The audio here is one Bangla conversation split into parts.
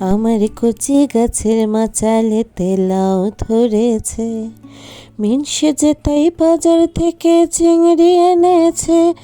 আমার কচি গাছের মাচালে লাউ ধরেছে। মিনসে যে তাই বাজার থেকে চিংড়ি এনেছে।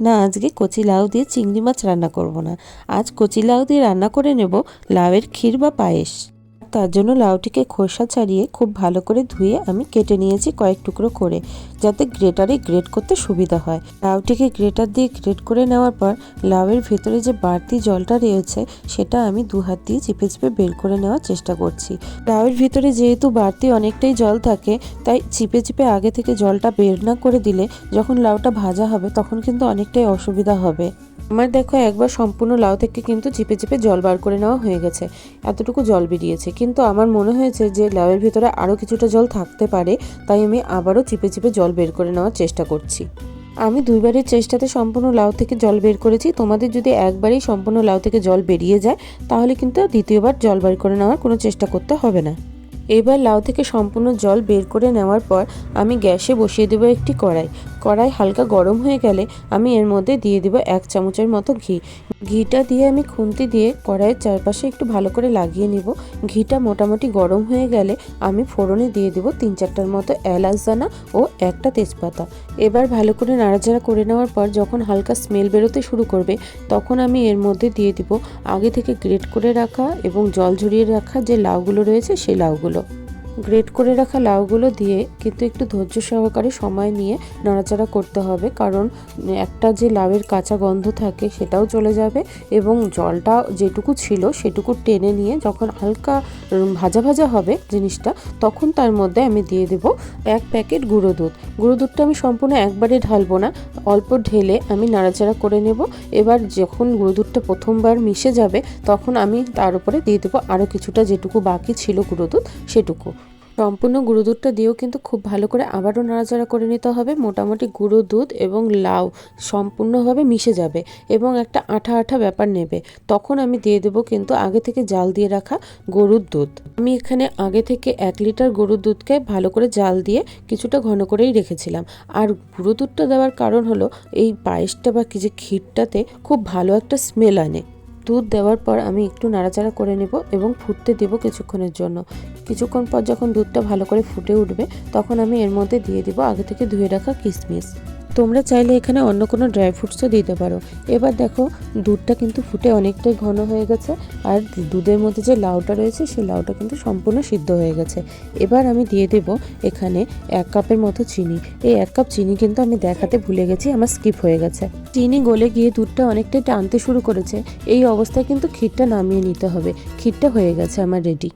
না, আজকে কচি লাউ দিয়ে চিংড়ি মাছ রান্না করব না। আজ কচি লাউ দিয়ে রান্না করে নেব লাউয়ের ক্ষীর বা পায়েস। তার জন্য লাউটিকে খোসা ছাড়িয়ে খুব ভালো করে ধুয়ে আমি কেটে নিয়েছি কয়েক টুকরো করে, যাতে গ্রেটারে গ্রেট করতে সুবিধা হয়। লাউটিকে গ্রেটার দিয়ে গ্রেট করে নেওয়ার পর লাউয়ের ভেতরে যে বাড়তি জলটা রয়েছে, সেটা আমি দু হাত দিয়ে চিপে চিপে বের করে নেওয়ার চেষ্টা করছি। লাউয়ের ভিতরে যেহেতু বাড়তি অনেকটাই জল থাকে, তাই চিপে চিপে আগে থেকে জলটা বের না করে দিলে যখন লাউটা ভাজা হবে, তখন কিন্তু অনেকটাই অসুবিধা হবে। আমার দেখো, একবার সম্পূর্ণ লাউ থেকে কিন্তু চিপে চিপে জল বার করে নেওয়া হয়ে গেছে। এতটুকু জল বেরিয়েছে। কিন্তু আমার মনে হয়েছে যে, লাউয়ের ভিতরে আরও কিছুটা জল থাকতে পারে, তাই আমি আবারও চিপে চিপে জল বের করে নেওয়ার চেষ্টা করছি। আমি দুইবারের চেষ্টাতে সম্পূর্ণ লাউ থেকে জল বের করেছি। তোমাদের যদি একবারেই সম্পূর্ণ লাউ থেকে জল বেরিয়ে যায়, তাহলে কিন্তু দ্বিতীয়বার জল বের করে নেওয়ার কোনো চেষ্টা করতে হবে না। এবার লাউ থেকে সম্পূর্ণ জল বের করে নেওয়ার পর, আমি গ্যাসে বসিয়ে দেবো একটি কড়াই। কড়াই হালকা গরম হয়ে গেলে আমি এর মধ্যে দিয়ে দিব এক চামচের মতো ঘি। ঘিটা দিয়ে আমি খুন্তি দিয়ে কড়াইয়ের চারপাশে একটু ভালো করে লাগিয়ে নিব। ঘিটা মোটামুটি গরম হয়ে গেলে আমি ফোড়নে দিয়ে দিব তিন চারটার মতো এলাচ দানা ও একটা তেজপাতা। এবার ভালো করে নাড়াচাড়া করে নেওয়ার পর যখন হালকা স্মেল বেরোতে শুরু করবে, তখন আমি এর মধ্যে দিয়ে দিব আগে থেকে গ্রেট করে রাখা এবং জল ঝরিয়ে রাখা যে লাউগুলো রয়েছে, সেই লাউগুলো। গ্রেট করে রাখা লাউগুলো দিয়ে কিন্তু একটু ধৈর্য সহকারে সময় নিয়ে নাড়াচাড়া করতে হবে। কারণ, একটা যে লাউয়ের কাঁচা গন্ধ থাকে সেটাও চলে যাবে এবং জলটা যেটুকু ছিল সেটুকু টেনে নিয়ে যখন হালকা ভাজা ভাজা হবে জিনিসটা, তখন তার মধ্যে আমি দিয়ে দেব এক প্যাকেট গুঁড়ো দুধ। গুঁড়ো দুধটা আমি সম্পূর্ণ একবারে ঢালবো না, অল্প ঢেলে আমি নাড়াচাড়া করে নেব। এবার যখন গুঁড়ো দুধটা প্রথমবার মিশে যাবে, তখন আমি তার উপরে দিয়ে দেবো আরও কিছুটা যেটুকু বাকি ছিল গুঁড়ো দুধ, সেটুকু। সম্পূর্ণ গুঁড়ো দুধটা দিয়েও কিন্তু খুব ভালো করে আবারও নাড়াচাড়া করে নিতে হবে। মোটামুটি গুঁড়ো দুধ এবং লাউ সম্পূর্ণভাবে মিশে যাবে এবং একটা আঠা আঠা ব্যাপার নেবে। তখন আমি দিয়ে দেবো কিন্তু আগে থেকে জাল দিয়ে রাখা গরুর দুধ। আমি এখানে আগে থেকে এক লিটার গরুর দুধকে ভালো করে জাল দিয়ে কিছুটা ঘন করেই রেখেছিলাম। আর গুঁড়ো দুধটা দেওয়ার কারণ হলো এই পায়েসটা বা কি যে ক্ষীরটাতে খুব ভালো একটা স্মেল আনে। দুধ দেওয়ার পর আমি একটু নাড়াচাড়া করে নেব এবং ফুটতে দেব কিছুক্ষণের জন্য। কিছুক্ষণ পর যখন দুধটা ভালো করে ফুটে উঠবে, তখন আমি এর মধ্যে দিয়ে দিব আগে থেকে ধুয়ে রাখা কিশমিশ। তোমরা চাইলে এখানে অন্য কোনো ড্রাই ফ্রুটসও দিতে পারো। এবার দেখো, দুধটা কিন্তু ফুটে অনেকটাই ঘন হয়ে গেছে, আর দুধের মধ্যে যে লাউটা রয়েছে, সেই লাউটা কিন্তু সম্পূর্ণ সিদ্ধ হয়ে গেছে। এবার আমি দিয়ে দেব এখানে এক কাপের মতো চিনি। এই এক কাপ চিনি কিন্তু আমি দেখাতে ভুলে গেছি, আমার স্কিপ হয়ে গেছে। চিনি গলে গিয়ে দুধটা অনেকটাই টানতে শুরু করেছে। এই অবস্থায় কিন্তু ক্ষীরটা নামিয়ে নিতে হবে। ক্ষীরটা হয়ে গেছে আমার রেডি